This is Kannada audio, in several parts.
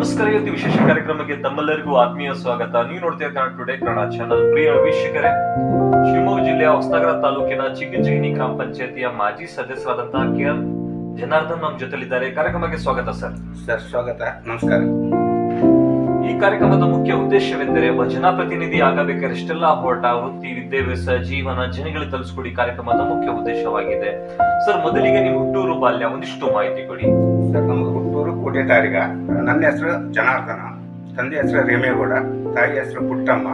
ನಮಸ್ಕಾರ ಇವತ್ತು ವಿಶೇಷ ಕಾರ್ಯಕ್ರಮಕ್ಕೆ ತಮ್ಮೆಲ್ಲರಿಗೂ ಆತ್ಮೀಯ ಸ್ವಾಗತ. ನೀವು ನೋಡ್ತೀರ ಕನ್ನಡ ಟುಡೇ ಕನ್ನಡ ಚಾನಲ್ ಪ್ರಿಯ ವೀಕ್ಷಕರೇ ಶಿವಮೊಗ್ಗ ಜಿಲ್ಲೆಯ ಹೊಸನಗರ ತಾಲೂಕಿನ ಚಿಕ್ಕಜಿಗಿನಿ ಗ್ರಾಮ ಪಂಚಾಯತಿಯ ಮಾಜಿ ಸದಸ್ಯರಾದಂತಹ ಕೆ ಎಲ್ ಜನಾರ್ದನ್ ನಮ್ಮ ಜೊತೆಲಿದ್ದಾರೆ. ಕಾರ್ಯಕ್ರಮಕ್ಕೆ ಸ್ವಾಗತ ಸರ್. ಸರ್ ಸ್ವಾಗತ. ನಮಸ್ಕಾರ. ಈ ಕಾರ್ಯಕ್ರಮದ ಮುಖ್ಯ ಉದ್ದೇಶವೆಂದರೆ ಒಬ್ಬ ಜನಪ್ರತಿನಿಧಿ ಆಗಬೇಕಾದ್ರೆ ಇಷ್ಟೆಲ್ಲ ಹೋರಾಟ ವೃತ್ತಿ ವಿದ್ಯಾಭ್ಯಾಸ ಜೀವನ ಜನಗಳಿಗೆ ತಲುಪಿಸ್ಕೊಡಿ ಕಾರ್ಯಕ್ರಮದ ಮುಖ್ಯ ಉದ್ದೇಶವಾಗಿದೆ. ಸರ್ ಮೊದಲಿಗೆ ನಿಮ್ಮ ಹುಟ್ಟೂರು ಬಾಲ್ಯ ಒಂದಿಷ್ಟು ಮಾಹಿತಿ ಕೊಡಿ. ಸರ್ ನಮ್ಮದು ಹುಟ್ಟೂರು ಕೋಟೆ ತಾರಿಗ ನನ್ನ ಹೆಸರು ಜನಾರ್ದನ ತಂದೆ ಹೆಸರು ರೇಮೇಗೌಡ ತಾಯಿ ಹೆಸರು ಪುಟ್ಟಮ್ಮ.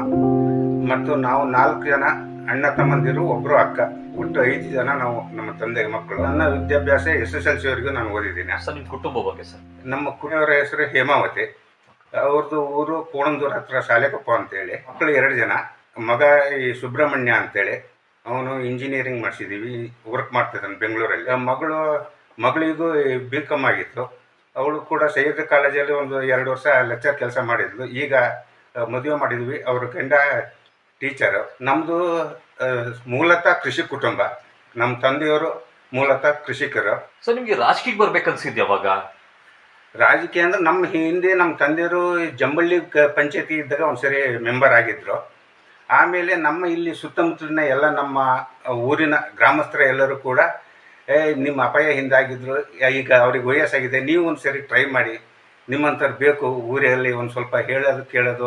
ಮತ್ತು ನಾವು ನಾಲ್ಕು ಜನ ಅಣ್ಣ ತಮ್ಮಂದಿರು ಒಬ್ರು ಅಕ್ಕ. ಒಟ್ಟು ಐದು ಜನ ನಾವು ನಮ್ಮ ತಂದೆ ಮಕ್ಕಳು. ನನ್ನ ವಿದ್ಯಾಭ್ಯಾಸ ಎಸ್ ಎಸ್ ಎಲ್ ಸಿವರೆಗೂ ನಾನು ಓದಿದ್ದೀನಿ. ಸರ್ ನಿಮ್ಮ ಕುಟುಂಬ ಬಗ್ಗೆ ಸರ್? ನಮ್ಮ ಕುಣಿಯವರ ಹೆಸರು ಹೇಮಾವತಿ. ಅವ್ರದ್ದು ಊರು ಕೋಣಂದೂರ್ ಹತ್ರ ಶಾಲೆಕೊಪ್ಪ ಅಂತೇಳಿ. ಮಕ್ಕಳು ಎರಡು ಜನ. ಮಗ ಈ ಸುಬ್ರಹ್ಮಣ್ಯ ಅಂತೇಳಿ. ಅವನು ಇಂಜಿನಿಯರಿಂಗ್ ಮಾಡಿಸಿದ್ದೀವಿ ವರ್ಕ್ ಮಾಡ್ತಿದ್ದಾನೆ ಬೆಂಗಳೂರಲ್ಲಿ. ಮಗಳು ಮಗಳಿಗೂ ಬಿ ಕಾಮ್ ಆಗಿತ್ತು. ಅವಳು ಕೂಡ ಸೈಯದ್ ಕಾಲೇಜಲ್ಲಿ ಒಂದು ಎರಡು ವರ್ಷ ಲೆಕ್ಚರ್ ಕೆಲಸ ಮಾಡಿದ್ಲು. ಈಗ ಮದುವೆ ಮಾಡಿದ್ವಿ. ಅವ್ರ ಗಂಡ ಟೀಚರು ನಮ್ಮದು ಮೂಲತಃ ಕೃಷಿ ಕುಟುಂಬ. ನಮ್ಮ ತಂದೆಯವರು ಮೂಲತಃ ಕೃಷಿಕರು. ಸೊ ನಿಮಗೆ ರಾಜಕೀಯಕ್ಕೆ ಬರ್ಬೇಕನ್ಸಿದ್ ಯಾವಾಗ ರಾಜಕೀಯ ಅಂದ್ರೆ ನಮ್ಮ ಹಿಂದೆ ನಮ್ಮ ತಂದೆಯವರು ಜಂಬಳ್ಳಿ ಪಂಚಾಯತಿ ಇದ್ದಾಗ ಒಂದ್ಸರಿ ಮೆಂಬರ್ ಆಗಿದ್ರು. ಆಮೇಲೆ ನಮ್ಮ ಇಲ್ಲಿ ಸುತ್ತಮುತ್ತಲಿನ ಎಲ್ಲ ನಮ್ಮ ಊರಿನ ಗ್ರಾಮಸ್ಥರ ಎಲ್ಲರೂ ಕೂಡ ಏ ನಿಮ್ಮ ಅಪಾಯ ಹಿಂದಾಗಿದ್ರು ಈಗ ಅವ್ರಿಗೆ ವಯಸ್ಸಾಗಿದೆ ನೀವು ಒಂದು ಸರಿ ಟ್ರೈ ಮಾಡಿ. ನಿಮ್ಮಂಥವ್ರು ಬೇಕು ಊರಲ್ಲಿ ಒಂದು ಸ್ವಲ್ಪ ಹೇಳೋದು ಕೇಳೋದು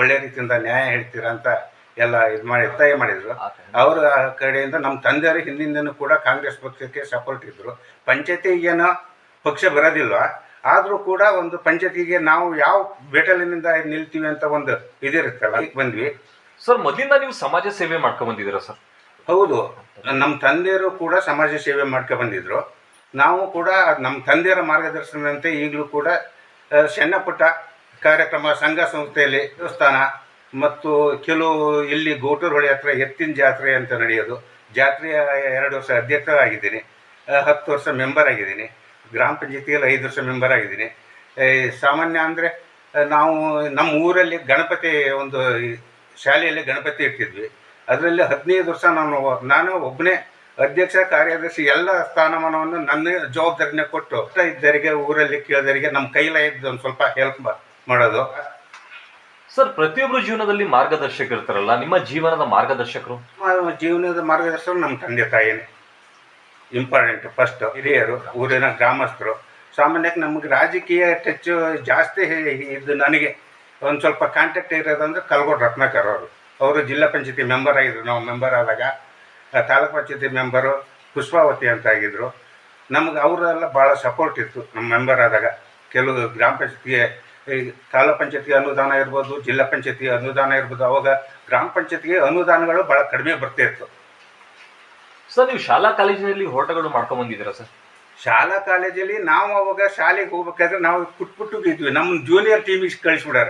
ಒಳ್ಳೆ ರೀತಿಯಿಂದ ನ್ಯಾಯ ಹೇಳ್ತೀರಾ ಅಂತ ಎಲ್ಲ ಇದು ಮಾಡಿ ಒತ್ತಾಯ ಮಾಡಿದ್ರು. ಆ ಕಡೆಯಿಂದ ನಮ್ಮ ತಂದೆಯವರು ಹಿಂದಿಂದನೂ ಕೂಡ ಕಾಂಗ್ರೆಸ್ ಪಕ್ಷಕ್ಕೆ ಸಪೋರ್ಟ್ ಇದ್ರು. ಪಂಚಾಯತಿಗೇನೋ ಪಕ್ಷ ಬರೋದಿಲ್ಲ ಆದರೂ ಕೂಡ ಒಂದು ಪಂಚಾಯತಿಗೆ ನಾವು ಯಾವ ಬೇಟಲಿನಿಂದ ನಿಲ್ತೀವಿ ಅಂತ ಒಂದು ಇದಿರುತ್ತಲ್ಲ ಬಂದ್ವಿ. ಸರ್ ಮೊದಲಿಂದ ನೀವು ಸಮಾಜ ಸೇವೆ ಮಾಡ್ಕೊಂಡ್ ಬಂದಿದ್ದೀರಾ ಸರ್? ಹೌದು. ನಮ್ಮ ತಂದೆಯರು ಕೂಡ ಸಮಾಜ ಸೇವೆ ಮಾಡ್ಕೊ ಬಂದಿದ್ರು. ನಾವು ಕೂಡ ನಮ್ಮ ತಂದೆಯರ ಮಾರ್ಗದರ್ಶನದಂತೆ ಈಗಲೂ ಕೂಡ ಸಣ್ಣ ಪುಟ್ಟ ಕಾರ್ಯಕ್ರಮ, ಸಂಘ ಸಂಸ್ಥೆಯಲ್ಲಿ ದೇವಸ್ಥಾನ ಮತ್ತು ಕೆಲವು ಇಲ್ಲಿ ಗೋಟೂರು ಹೊಳೆ ಹತ್ರ ಎತ್ತಿನ ಜಾತ್ರೆ ಅಂತ ನಡೆಯೋದು. ಜಾತ್ರೆಯ ಎರಡು ವರ್ಷ ಅಧ್ಯಕ್ಷರಾಗಿದ್ದೀನಿ. ಹತ್ತು ವರ್ಷ ಮೆಂಬರ್ ಆಗಿದ್ದೀನಿ. ಗ್ರಾಮ ಪಂಚಾಯತಿಯಲ್ಲಿ ಐದು ವರ್ಷ ಮೆಂಬರ್ ಆಗಿದ್ದೀನಿ. ಸಾಮಾನ್ಯ ಅಂದರೆ ನಾವು ನಮ್ಮ ಊರಲ್ಲಿ ಗಣಪತಿ ಒಂದು ಶಾಲೆಯಲ್ಲಿ ಗಣಪತಿ ಇರ್ತಿದ್ವಿ ಅದರಲ್ಲಿ ಹದಿನೈದು ವರ್ಷ ನಾನು ನಾನು ಒಬ್ಬನೇ ಅಧ್ಯಕ್ಷ ಕಾರ್ಯದರ್ಶಿ ಎಲ್ಲ ಸ್ಥಾನಮಾನವನ್ನು ನನ್ನ ಜವಾಬ್ದಾರಿನ ಕೊಟ್ಟು ಇದ್ದರಿಗೆ ಊರಲ್ಲಿ ಕೇಳಿದರಿಗೆ ನಮ್ಮ ಕೈಲಾಗಿದ್ದು ಒಂದು ಸ್ವಲ್ಪ ಹೆಲ್ಪ್ ಮಾಡೋದು. ಸರ್ ಪ್ರತಿಯೊಬ್ಬರು ಜೀವನದಲ್ಲಿ ಮಾರ್ಗದರ್ಶಕ ಇರ್ತಾರಲ್ಲ ನಿಮ್ಮ ಜೀವನದ ಮಾರ್ಗದರ್ಶಕರು? ಜೀವನದ ಮಾರ್ಗದರ್ಶಕರು ನಮ್ಮ ತಂದೆ ತಾಯಿನೇ. ಇಂಪಾರ್ಟೆಂಟ್ ಫಸ್ಟ್ ಹಿರಿಯರು ಊರಿನ ಗ್ರಾಮಸ್ಥರು. ಸಾಮಾನ್ಯಕ್ಕೆ ನಮಗೆ ರಾಜಕೀಯ ಟಚ್ ಜಾಸ್ತಿ ಇದ್ದು ಇದು ನನಗೆ ಒಂದು ಸ್ವಲ್ಪ ಕಾಂಟ್ಯಾಕ್ಟ್ ಇರೋದಂದ್ರೆ ಕಲ್ಗೋಡ್ ರತ್ನಾಕರ್ ಅವರು. ಅವರು ಜಿಲ್ಲಾ ಪಂಚಾಯತಿ ಮೆಂಬರ್ ಆಗಿದ್ರು. ನಾವು ಮೆಂಬರ್ ಆದಾಗ ಆ, ತಾಲೂಕ್ ಪಂಚಾಯತಿ ಮೆಂಬರು ಪುಷ್ಪಾವತಿ ಅಂತ ಆಗಿದ್ರು. ನಮ್ಗೆ ಅವರೆಲ್ಲ ಭಾಳ ಸಪೋರ್ಟ್ ಇತ್ತು ನಮ್ಮ ಮೆಂಬರ್ ಆದಾಗ. ಕೆಲವು ಗ್ರಾಮ ಪಂಚಾಯತಿಗೆ ಈ ತಾಲೂಕ್ ಪಂಚಾಯತಿಗೆ ಅನುದಾನ ಇರ್ಬೋದು ಜಿಲ್ಲಾ ಪಂಚಾಯತಿಗೆ ಅನುದಾನ ಇರ್ಬೋದು. ಅವಾಗ ಗ್ರಾಮ ಪಂಚಾಯತಿಗೆ ಅನುದಾನಗಳು ಭಾಳ ಕಡಿಮೆ ಬರ್ತಿತ್ತು ಸರ್ ನೀವು ಶಾಲಾ ಕಾಲೇಜಿನಲ್ಲಿ ಹೋರಾಟಗಳು ಮಾಡ್ಕೊಂಡ್ ಬಂದಿದ್ದೀರಾ ಸರ್? ಶಾಲಾ ಕಾಲೇಜಲ್ಲಿ ನಾವು ಅವಾಗ ಶಾಲೆಗೆ ಹೋಗ್ಬೇಕಾದ್ರೆ ನಾವು ಪುಟ್ ಪುಟ್ಟಗಿದ್ವಿ ನಮ್ಮ ಜೂನಿಯರ್ ಟೀಮಿಗೆ ಕಳಿಸ್ಬಿಡಾರ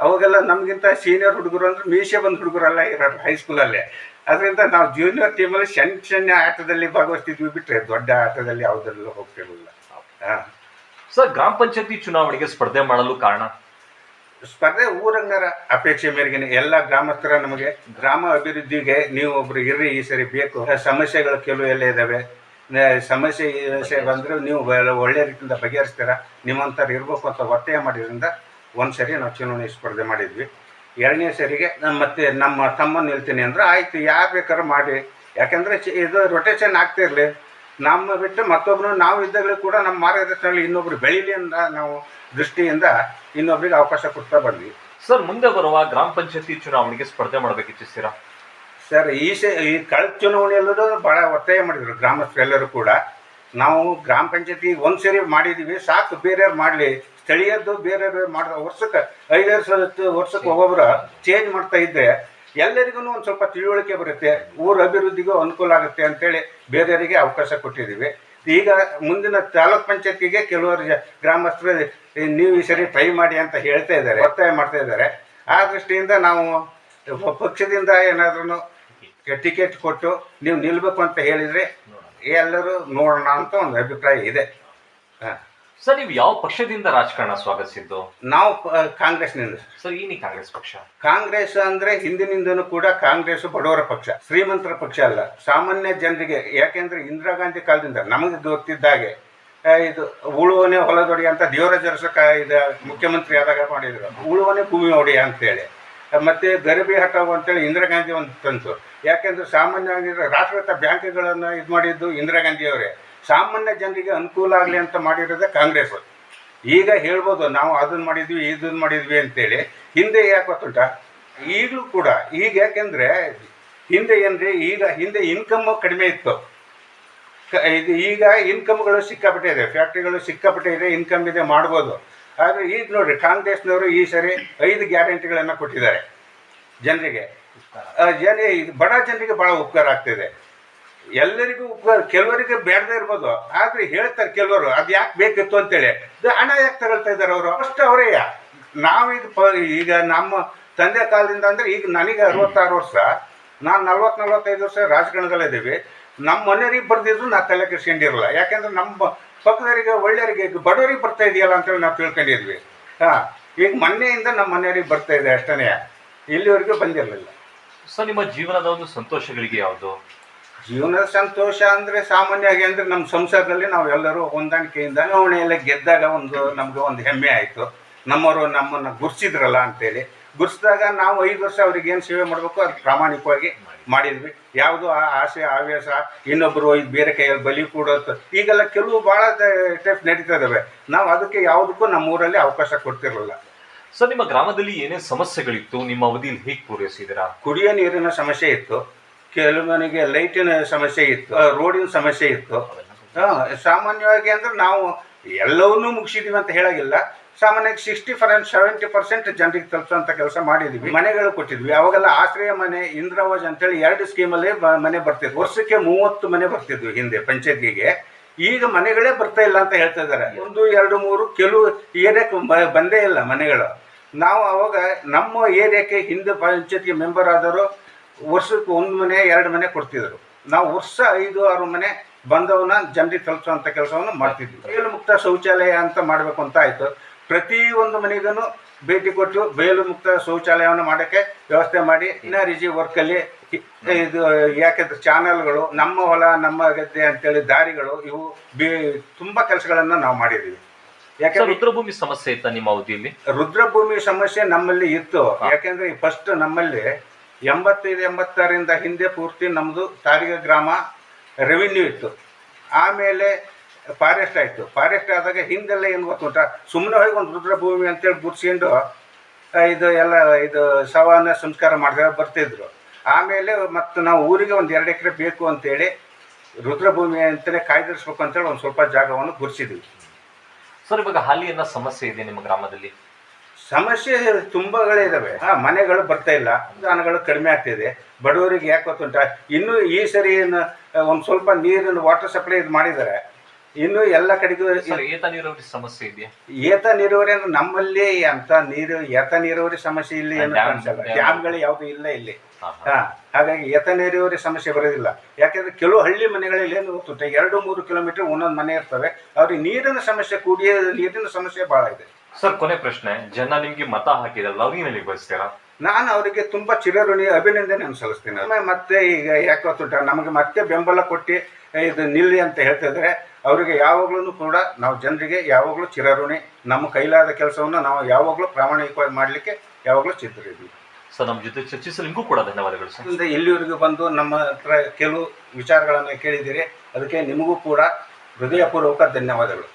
ಅವಾಗೆಲ್ಲ ನಮಗಿಂತ ಸೀನಿಯರ್ ಹುಡುಗರು ಅಂದ್ರೆ ಮೀಸೆ ಬಂದ ಹುಡುಗರೆಲ್ಲ ಇರೋರು ಹೈಸ್ಕೂಲಲ್ಲೇ ಅದರಿಂದ ನಾವು ಜೂನಿಯರ್ ಟೀಮಲ್ಲಿ ಸಣ್ಣ ಸಣ್ಣ ಆಟದಲ್ಲಿ ಭಾಗವಹಿಸ್ತಿದ್ವಿ ಬಿಟ್ಟರೆ ದೊಡ್ಡ ಆಟದಲ್ಲಿ ಯಾವುದರಲ್ಲೂ ಹೋಗ್ತಿರಲಿಲ್ಲ. ಹಾಂ. ಸರ್ ಗ್ರಾಮ ಪಂಚಾಯತಿ ಚುನಾವಣೆಗೆ ಸ್ಪರ್ಧೆ ಮಾಡಲು ಕಾರಣ? ಸ್ಪರ್ಧೆ ಊರಂಗರ ಅಪೇಕ್ಷೆ ಮೇರೆಗೆ ಎಲ್ಲ ಗ್ರಾಮಸ್ಥರ ನಮಗೆ ಗ್ರಾಮ ಅಭಿವೃದ್ಧಿಗೆ ನೀವು ಒಬ್ರು ಇರ್ರಿ ಈ ಸರಿ ಬೇಕು. ಸಮಸ್ಯೆಗಳು ಕೆಲವು ಎಲ್ಲ ಇದ್ದಾವೆ ಸಮಸ್ಯೆ ಬಂದರೆ ನೀವು ಒಳ್ಳೆ- ಒಳ್ಳೆ ರೀತಿಯಿಂದ ಬಗೆಹರಿಸ್ತೀರ? ನಿಮ್ಮಂಥವ್ರು ಇರಬೇಕು ಅಂತ ಒತ್ತಾಯ ಮಾಡಿದ್ರಿಂದ ಒಂದು ಸರಿ ನಾವು ಚುನಾವಣೆ ಸ್ಪರ್ಧೆ ಮಾಡಿದ್ವಿ. ಎರಡನೇ ಸರಿಗೆ ನಮ್ಮ ಮತ್ತೆ ನಮ್ಮ ತಮ್ಮನ ನಿಲ್ತೀನಿ ಅಂದ್ರೆ ಆಯ್ತು ಯಾರು ಬೇಕಾದ್ರೂ ಮಾಡಿ. ಯಾಕಂದರೆ ಇದು ರೊಟೇಷನ್ ಆಗ್ತಾ ಇರಲಿ. ನಮ್ಮ ಬಿಟ್ಟು ಮತ್ತೊಬ್ಬರು ನಾವು ಇದ್ದಾಗಲೂ ಕೂಡ ನಮ್ಮ ಮಾರ್ಗದರ್ಶನದಲ್ಲಿ ಇನ್ನೊಬ್ರು ಬೆಳೀಲಿ ಅಂತ ನಾವು ದೃಷ್ಟಿಯಿಂದ ಇನ್ನೊಬ್ರಿಗೆ ಅವಕಾಶ ಕೊಡ್ತಾ ಬಂದ್ವಿ. ಸರ್ ಮುಂದೆ ಬರುವ ಗ್ರಾಮ ಪಂಚಾಯತಿ ಚುನಾವಣೆಗೆ ಸ್ಪರ್ಧೆ ಮಾಡ್ಬೇಕಿಚ್ಛಿಸ್ತೀರಾ ಸರ್ ಈ ಸೆ ಈ ಕಳೆದ ಚುನಾವಣೆಯಲ್ಲೂ ಭಾಳ ಒತ್ತಾಯ ಮಾಡಿದರು ಗ್ರಾಮಸ್ಥರೆಲ್ಲರೂ ಕೂಡ. ನಾವು ಗ್ರಾಮ ಪಂಚಾಯತಿ ಒಂದು ಸರಿ ಮಾಡಿದ್ದೀವಿ ಸಾಕು, ಬೇರೆಯವ್ರು ಮಾಡಲಿ. ಸ್ಥಳೀಯದ್ದು ಬೇರೆಯವ್ರು ಮಾಡಿದ ವರ್ಷಕ್ಕೆ ಐದಾರು ಸಲ ವರ್ಷಕ್ಕೆ ಒಬ್ಬೊಬ್ಬರು ಚೇಂಜ್ ಮಾಡ್ತಾ ಇದ್ದರೆ ಎಲ್ಲರಿಗೂ ಒಂದು ಸ್ವಲ್ಪ ತಿಳುವಳಿಕೆ ಬರುತ್ತೆ, ಊರ ಅಭಿವೃದ್ಧಿಗೂ ಅನುಕೂಲ ಆಗುತ್ತೆ ಅಂತೇಳಿ ಬೇರೆಯವರಿಗೆ ಅವಕಾಶ ಕೊಟ್ಟಿದ್ದೀವಿ ಈಗ ಮುಂದಿನ ತಾಲೂಕ್ ಪಂಚಾಯತಿಗೆ ಕೆಲವರು ಗ್ರಾಮಸ್ಥರು ನೀವು ಈ ಸರಿ ಟ್ರೈ ಮಾಡಿ ಅಂತ ಹೇಳ್ತಾ ಇದ್ದಾರೆ, ಒತ್ತಾಯ ಮಾಡ್ತಾ ಇದ್ದಾರೆ. ಆ ದೃಷ್ಟಿಯಿಂದ ನಾವು ಪಕ್ಷದಿಂದ ಏನಾದ್ರೂ ಟಿಕೆಟ್ ಕೊಟ್ಟು ನೀವು ನಿಲ್ಬೇಕು ಅಂತ ಹೇಳಿದರೆ ಎಲ್ಲರೂ ನೋಡೋಣ ಅಂತ ಒಂದು ಅಭಿಪ್ರಾಯ ಇದೆ. ಸರ್ ನೀವು ಯಾವ ಪಕ್ಷದಿಂದ ರಾಜಕಾರಣ ಸ್ವಾಗತಿಸಿದ್ದು? ನಾವು ಕಾಂಗ್ರೆಸ್ನಿಂದ. ಸರ್ ಏನಿ ಕಾಂಗ್ರೆಸ್ ಪಕ್ಷ? ಕಾಂಗ್ರೆಸ್ ಅಂದ್ರೆ ಹಿಂದಿನಿಂದನೂ ಕೂಡ ಕಾಂಗ್ರೆಸ್ ಬಡವರ ಪಕ್ಷ ಶ್ರೀಮಂತರ ಪಕ್ಷ ಅಲ್ಲ. ಸಾಮಾನ್ಯ ಜನರಿಗೆ ಯಾಕೆಂದ್ರೆ ಇಂದಿರಾ ಗಾಂಧಿ ಕಾಲದಿಂದ ನಮಗೆ ಗೊತ್ತಿದ್ದಾಗೆ ಹಾಗೆ ಇದು ಉಳುವನೆ ಹೊಲದೊಡಿ ಅಂತ ದೇವರ ಅರಸ ಕ ಇದು ಮುಖ್ಯಮಂತ್ರಿ ಆದಾಗ ಮಾಡಿದ್ರು. ಉಳುವನೆ ಭೂಮಿ ಒಡೆಯ ಅಂತೇಳಿ ಮತ್ತೆ ಗರಿಬಿ ಹಟಾವು ಅಂತೇಳಿ ಇಂದಿರಾ ಗಾಂಧಿ ಒಂದು ತಂತು. ಯಾಕೆಂದ್ರೆ ಸಾಮಾನ್ಯವಾಗಿ ರಾಷ್ಟ್ರೀಯ ಬ್ಯಾಂಕ್ಗಳನ್ನು ಇದು ಮಾಡಿದ್ದು ಇಂದಿರಾ ಗಾಂಧಿಯವರೇ. ಸಾಮಾನ್ಯ ಜನರಿಗೆ ಅನುಕೂಲ ಆಗಲಿ ಅಂತ ಮಾಡಿರೋದೆ ಕಾಂಗ್ರೆಸ್. ಈಗ ಹೇಳ್ಬೋದು, ನಾವು ಅದನ್ನ ಮಾಡಿದ್ವಿ ಇದನ್ನ ಮಾಡಿದ್ವಿ ಅಂತೇಳಿ. ಹಿಂದೆ ಯಾಕೆ ಗೊತ್ತುಂಟ? ಈಗಲೂ ಕೂಡ, ಈಗ ಯಾಕೆಂದ್ರೆ ಹಿಂದೆ ಏನ್ರಿ, ಈಗ ಹಿಂದೆ ಇನ್ಕಮ್ ಕಡಿಮೆ ಇತ್ತು. ಇದು ಈಗ ಇನ್ಕಮ್ಗಳು ಸಿಕ್ಕಾಪಟ್ಟೆ ಇದೆ ಫ್ಯಾಕ್ಟ್ರಿಗಳು ಸಿಕ್ಕಾಪಟ್ಟೆ ಇದೆ ಇನ್ಕಮ್ ಇದೆ, ಮಾಡ್ಬೋದು. ಆದರೆ ಈಗ ನೋಡ್ರಿ, ಕಾಂಗ್ರೆಸ್ನವರು ಈ ಸರಿ ಐದು ಗ್ಯಾರಂಟಿಗಳನ್ನು ಕೊಟ್ಟಿದ್ದಾರೆ ಜನರಿಗೆ. ಜನ ಇದು ಬಡ ಜನರಿಗೆ ಭಾಳ ಉಪಕಾರ ಆಗ್ತಿದೆ. ಎಲ್ಲರಿಗೂ ಉಪಕಾರ, ಕೆಲವರಿಗೆ ಬೇಡದೇ ಇರ್ಬೋದು, ಆದರೆ ಹೇಳ್ತಾರೆ ಕೆಲವರು, ಅದು ಯಾಕೆ ಬೇಕಿತ್ತು ಅಂತೇಳಿ. ಹಣ ಯಾಕೆ ತಗೊಳ್ತಾ ಇದ್ದಾರೆ ಅವರು? ಅಷ್ಟು ಅವರೇ. ನಾವೀಗ ಪ, ಈಗ ನಮ್ಮ ತಂದೆ ಕಾಲದಿಂದ ಅಂದ್ರೆ ಈಗ ನನಗೆ ಅರವತ್ತಾರು ವರ್ಷ, ನಾನು ನಲ್ವತ್ತು ನಲ್ವತ್ತೈದು ವರ್ಷ ರಾಜಕಾರಣದಲ್ಲಿದ್ದೀವಿ ನಮ್ಮ ಮನೆಯವ್ರಿಗೆ ಬರ್ದಿದ್ರು ನಾ ತಲೆ ಕೆಡ್ಸ್ಕೊಂಡಿರಲ್ಲ. ಯಾಕೆಂದ್ರೆ ನಮ್ಮ ಪಕ್ಕದವರಿಗೆ, ಒಳ್ಳೆಯವರಿಗೆ ಬಡವರಿಗೆ ಬರ್ತಾ ಇದೆಯಲ್ಲ ಅಂತೇಳಿ ನಾವು ತಿಳ್ಕೊಂಡಿದ್ವಿ. ಹಾಂ, ಈಗ ಮೊನ್ನೆಯಿಂದ ನಮ್ಮ ಮನೆಯವ್ರಿಗೆ ಬರ್ತಾ ಇದೆ ಅಷ್ಟೇ ಇಲ್ಲಿವರೆಗೂ ಬಂದಿರಲಿಲ್ಲ. ಸರ್ ನಿಮ್ಮ ಜೀವನದ ಒಂದು ಸಂತೋಷಗಳಿಗೆ ಯಾವುದು? ಜೀವನದ ಸಂತೋಷ ಅಂದ್ರೆ ಸಾಮಾನ್ಯವಾಗಿ ಅಂದ್ರೆ ನಮ್ಮ ಸಂಸಾರದಲ್ಲಿ ನಾವೆಲ್ಲರೂ ಹೊಂದಾಣಿಕೆಯಿಂದ ಅವಣೆಯಲ್ಲ ಗೆದ್ದಾಗ ಒಂದು ನಮ್ಗೆ ಒಂದು ಹೆಮ್ಮೆ ಆಯ್ತು. ನಮ್ಮವರು ನಮ್ಮನ್ನ ಗುರ್ಸಿದ್ರಲ್ಲ ಅಂತೇಳಿ. ಗುರ್ಸಿದಾಗ ನಾವು ಐದು ವರ್ಷ ಅವ್ರಿಗೆ ಏನು ಸೇವೆ ಮಾಡಬೇಕು ಅದು ಪ್ರಾಮಾಣಿಕವಾಗಿ ಮಾಡಿದ್ವಿ. ಯಾವುದು ಆ ಆಸೆ, ಆವೇಶ ಇನ್ನೊಬ್ಬರು ಇದು ಬೇರೆ ಕೈಯಲ್ಲಿ ಬಲಿ ಕೊಡೋದು, ಈಗೆಲ್ಲ ಕೆಲವು ಭಾಳ ಟೈಪ್ ನಡೀತಾ ಇದಾವೆ. ನಾವು ಅದಕ್ಕೆ ಯಾವುದಕ್ಕೂ ನಮ್ಮ ಊರಲ್ಲಿ ಅವಕಾಶ ಕೊಡ್ತಿರಲಿಲ್ಲ ಸರ್ ನಿಮ್ಮ ಗ್ರಾಮದಲ್ಲಿ ಏನೇ ಸಮಸ್ಯೆಗಳಿತ್ತು? ನಿಮ್ಮ ಅವಧಿಯಲ್ಲಿ ಹೇಗೆ ಪೂರೈಸಿದಿರಾ ಕುಡಿಯೋ ನೀರಿನ ಸಮಸ್ಯೆ ಇತ್ತು. ಮನೆಗೆ ಲೈಟಿನ ಸಮಸ್ಯೆ ಇತ್ತು. ರೋಡಿನ ಸಮಸ್ಯೆ ಇತ್ತು. ಸಾಮಾನ್ಯವಾಗಿ ಅಂದ್ರೆ ನಾವು ಎಲ್ಲವನ್ನೂ ಮುಗಿಸಿದೀವಿ ಅಂತ ಹೇಳಾಗಿಲ್ಲ. ಸಾಮಾನ್ಯವಾಗಿ ಸಿಕ್ಸ್ಟಿ ಪರ್ಸೆಂಟ್ ಸೆವೆಂಟಿ ಪರ್ಸೆಂಟ್ ಜನರಿಗೆ ತಲುಪಿಸುವಂತ ಕೆಲಸ ಮಾಡಿದ್ವಿ. ಮನೆಗಳು ಕೊಟ್ಟಿದ್ವಿ. ಅವಾಗೆಲ್ಲ ಆಶ್ರಯ ಮನೆ ಇಂದಿರಾವಾಜ್ ಅಂತೇಳಿ ಎರಡು ಸ್ಕೀಮಲ್ಲಿ ಮನೆ ಬರ್ತಿದ್ವು. ವರ್ಷಕ್ಕೆ ಮೂವತ್ತು ಮನೆ ಬರ್ತಿದ್ವಿ ಹಿಂದೆ ಪಂಚಾಯತಿಗೆ ಈಗ ಮನೆಗಳೇ ಬರ್ತಾ ಇಲ್ಲ ಅಂತ ಹೇಳ್ತಾ ಇದ್ದಾರೆ. ಒಂದು, ಎರಡು, ಮೂರು, ಕೆಲವು ಏರಿಯಾಕ್ಕೆ ಬಂದೇ ಇಲ್ಲ ಮನೆಗಳು. ನಾವು ಅವಾಗ ನಮ್ಮ ಏರಿಯಾಕ್ಕೆ ಹಿಂದೆ ಪಂಚಾಯತ್ಗೆ ಮೆಂಬರ್ ಆದವರು ವರ್ಷಕ್ಕೆ ಒಂದು ಮನೆ, ಎರಡು ಮನೆ ಕೊಡ್ತಿದ್ರು. ನಾವು ವರ್ಷ ಐದು, ಆರು ಮನೆ ಬಂದವನ್ನ ಜನರಿಗೆ ತಲುಪಿಸುವಂಥ ಕೆಲಸವನ್ನು ಮಾಡ್ತಿದ್ವಿ. ಮುಕ್ತ ಶೌಚಾಲಯ ಅಂತ ಮಾಡಬೇಕು ಅಂತ ಆಯಿತು. ಪ್ರತಿ ಒಂದು ಮನೆಗೂ ಭೇಟಿ ಕೊಟ್ಟು ಬಯಲು ಮುಕ್ತ ಶೌಚಾಲಯವನ್ನು ಮಾಡೋಕ್ಕೆ ವ್ಯವಸ್ಥೆ ಮಾಡಿ ಇನರಿಜಿ ವರ್ಕಲ್ಲಿ ಇದು ಯಾಕೆಂದ್ರೆ ಚಾನಲ್ಗಳು ನಮ್ಮ ಹೊಲ ನಮ್ಮ ಗದ್ದೆ ಅಂತೇಳಿ ದಾರಿಗಳು ಇವು ಬಿ ತುಂಬ ಕೆಲಸಗಳನ್ನು ನಾವು ಮಾಡಿದ್ದೀವಿ. ಯಾಕೆಂದ್ರೆ ಯಾಕಂದ್ರೆ ರುದ್ರಭೂಮಿ ಸಮಸ್ಯೆ ಇತ್ತ ನಿಮ್ಮ ಅವಧಿಯಲ್ಲಿ? ರುದ್ರಭೂಮಿ ಸಮಸ್ಯೆ ನಮ್ಮಲ್ಲಿ ಇತ್ತು. ಯಾಕೆಂದ್ರೆ ಫಸ್ಟ್ ನಮ್ಮಲ್ಲಿ ಎಂಬತ್ತೈದು ಎಂಬತ್ತಾರರಿಂದ ಹಿಂದೆ ಪೂರ್ತಿ ನಮ್ಮದು ತಾರಿಗ ಗ್ರಾಮ ರೆವಿನ್ಯೂ ಇತ್ತು. ಆಮೇಲೆ ಫಾರೆಸ್ಟ್ ಆಯಿತು. ಫಾರೆಸ್ಟ್ ಆದಾಗ ಹಿಂದೆಲ್ಲ ಏನು ಗೊತ್ತುಂಟ ಸುಮ್ಮನೆ ಹೋಗಿ ಒಂದು ರುದ್ರಭೂಮಿ ಅಂತೇಳಿ ಹೇಳಿ ಆ, ಇದು ಎಲ್ಲ ಇದು ಶವನ ಸಂಸ್ಕಾರ ಮಾಡಿದಾಗ ಬರ್ತಿದ್ರು. ಆಮೇಲೆ ಮತ್ತು ನಾವು ಊರಿಗೆ ಒಂದು ಎರಡು ಎಕರೆ ಬೇಕು ಅಂತೇಳಿ ರುದ್ರಭೂಮಿ ಅಂತಲೇ ಕಾಯ್ದಿರಿಸ್ಬೇಕು ಅಂತೇಳಿ ಒಂದು ಸ್ವಲ್ಪ ಜಾಗವನ್ನು ಗುರ್ಸಿದ್ವಿ ಸರ್ ಇವಾಗ ಹಾಲಿಯನ್ನ ಸಮಸ್ಯೆ ಇದೆ ನಿಮ್ಮ ಗ್ರಾಮದಲ್ಲಿ? ಸಮಸ್ಯೆ ತುಂಬಾಗಳೇ ಇದಾವೆ. ಆ ಮನೆಗಳು ಬರ್ತಾ ಇಲ್ಲ. ದಾನಗಳು ಕಡಿಮೆ ಆಗ್ತಿದೆ. ಬಡವರಿಗೆ ಯಾಕೆ ಗೊತ್ತುಂಟ? ಇನ್ನೂ ಈ ಸರಿ ಏನು ಒಂದು ಸ್ವಲ್ಪ ನೀರಿನ ವಾಟರ್ ಸಪ್ಲೈ ಇದು ಮಾಡಿದ್ದಾರೆ ಇನ್ನು ಎಲ್ಲ ಕಡೆಗೂ ಏತ ನೀರಾವರಿ ಸಮಸ್ಯೆ ಇದೆಯಾ? ಏತ ನೀರಾವರಿ ಅಂದ್ರೆ ನಮ್ಮಲ್ಲಿ ಅಂತ ನೀರು ಏತ ನೀರಾವರಿ ಸಮಸ್ಯೆ ಇಲ್ಲಿ ಏನು ಡ್ಯಾಮ್- ಕಾಣಿಸಲ್ಲ. ಡ್ಯಾಮ್ಗಳು ಯಾವುದು ಇಲ್ಲ ಇಲ್ಲಿ. ಹಾ, ಹಾಗಾಗಿ ಏತ ನೀರಾವರಿ ಸಮಸ್ಯೆ ಬರೋದಿಲ್ಲ. ಯಾಕೆಂದ್ರೆ ಕೆಲವು ಹಳ್ಳಿ ಮನೆಗಳಲ್ಲಿ ಏನು ಗೊತ್ತುಂಟ ಎರಡು ಮೂರು ಕಿಲೋಮೀಟರ್ ಒಂದೊಂದು ಮನೆ ಇರ್ತವೆ. ಅವ್ರಿಗೆ ನೀರಿನ ಸಮಸ್ಯೆ ಕುಡಿಯೋ ನೀರಿನ ಸಮಸ್ಯೆ ಬಹಳ ಇದೆ. ಸರ್ ಕೊನೆ ಪ್ರಶ್ನೆ. ಜನ ನಿಮ್ಗೆ ಮತ ಹಾಕಿದಲ್ಲ ಅವ್ರಿಗೆ ಬಯಸ್ತೀರಾ? ನಾನು ಅವರಿಗೆ ತುಂಬಾ ಚಿರಋಣಿ ಅಭಿನಂದನೆ ಸಲ್ಲಿಸ್ತೀನಿ ಮತ್ತೆ ಈಗ ಯಾಕೆ ಗೊತ್ತುಂಟ ನಮಗೆ ಮತ್ತೆ ಬೆಂಬಲ ಕೊಟ್ಟು ಇದು ನಿಲ್ಲಿ ಅಂತ ಹೇಳ್ತಿದ್ರೆ ಅವರಿಗೆ ಯಾವಾಗಲೂ ಕೂಡ ನಾವು ಜನರಿಗೆ ಯಾವಾಗಲೂ ಚಿರಋಣಿ ನಮ್ಮ ಕೈಲಾದ ಕೆಲಸವನ್ನು ನಾವು ಯಾವಾಗಲೂ ಪ್ರಾಮಾಣಿಕವಾಗಿ ಮಾಡಲಿಕ್ಕೆ ಯಾವಾಗಲೂ ಸಿದ್ಧರಿದ್ದೀವಿ. ಸರ್ ನಮ್ಮ ಜೊತೆ ಚರ್ಚಿಸಲು ನಿಮಗೂ ಕೂಡ ಧನ್ಯವಾದಗಳು ಸರ್. ಇಲ್ಲಿವರೆಗೂ ಬಂದು ನಮ್ಮ ಹತ್ರ ಕೆಲವು ವಿಚಾರಗಳನ್ನು ಕೇಳಿದ್ದೀರಿ ಅದಕ್ಕೆ ನಿಮಗೂ ಕೂಡ ಹೃದಯಪೂರ್ವಕ ಧನ್ಯವಾದಗಳು.